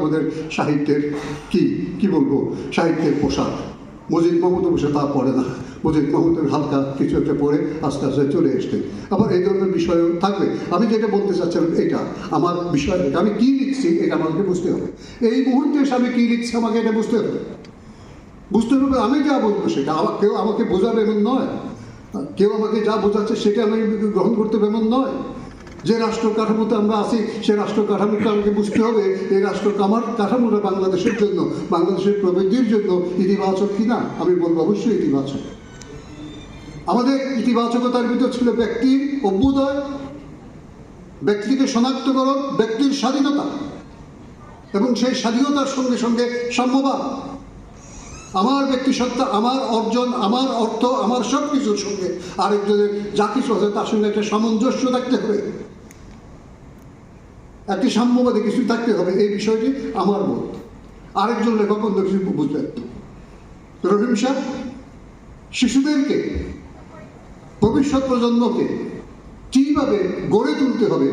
আমাদের সাহিত্যের কি কি বলব? সাহিত্যের পোশাক। মজিদ মাহমুদ অবশ্য তা পড়ে না। মজিদ মাহমুদের হালকা কিছু একটা পড়ে আস্তে আস্তে চলে এসছে। আবার এই ধরনের বিষয়ও থাকবে। আমি যেটা বলতে চাচ্ছিলাম এটা, আমার বিষয় এটা আমি কি লিখছি এটা আমাকে বুঝতে হবে। এই মুহূর্তে এসে আমি কি লিখছি আমাকে এটা বুঝতে হবে। বুঝতে হবে আমি যা বলব সেটা। আমার কেউ আমাকে বোঝাবে এমন নয়। কেউ আমাকে যা বোঝাচ্ছে সেটা আমি গ্রহণ করতে হবে এমন নয়। যে রাষ্ট্র কাঠামোতে আমরা আছি, সে রাষ্ট্র কাঠামোটা আমাকে বুঝতে হবে। এই রাষ্ট্র কামার কাঠামোটা বাংলাদেশের জন্য, বাংলাদেশের প্রবৃদ্ধির জন্য ইতিবাচক কিনা, আমি বলব অবশ্যই ইতিবাচক। আমাদের ইতিবাচকতার ভিতর ছিল ব্যক্তির অভ্যুদয়, ব্যক্তিকে শনাক্তকরণ ব্যক্তির স্বাধীনতা, এবং সেই স্বাধীনতার সঙ্গে সঙ্গে সাম্যবাদ। আমার ব্যক্তি সত্তা আমার অর্জন, আমার অর্থ, আমার সব কিছুর সঙ্গে আরেকজনের যা কিছু আছে, তার সঙ্গে একটা সামঞ্জস্য থাকতে হবে। একটি সাম্যবাদী কিছু থাকতে হবে, এই বিষয়টি আমার মত। আরেকজন লেখক অন্য কিছু বুঝলেন। রহিম শাহ শিশুদেরকে, ভবিষ্যৎ প্রজন্মকে কীভাবে গড়ে তুলতে হবে?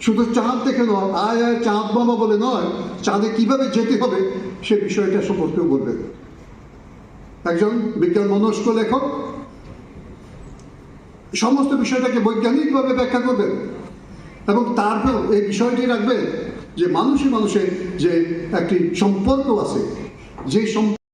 শুধু চাঁদ দেখে নয়, আয় আয় চাঁদ বাবা বলে নয়, চাঁদে কীভাবে যেতে হবে সে বিষয়টা সম্পর্কেও বলবেন। একজন বিজ্ঞান মনস্ক লেখক, সমস্ত বিষয়টাকে বৈজ্ঞানিকভাবে ব্যাখ্যা করবেন। এবং তারপর এই বিষয়টি রাখবে যে মানুষে মানুষের যে একটি সম্পর্ক আছে যে সম্পর্ক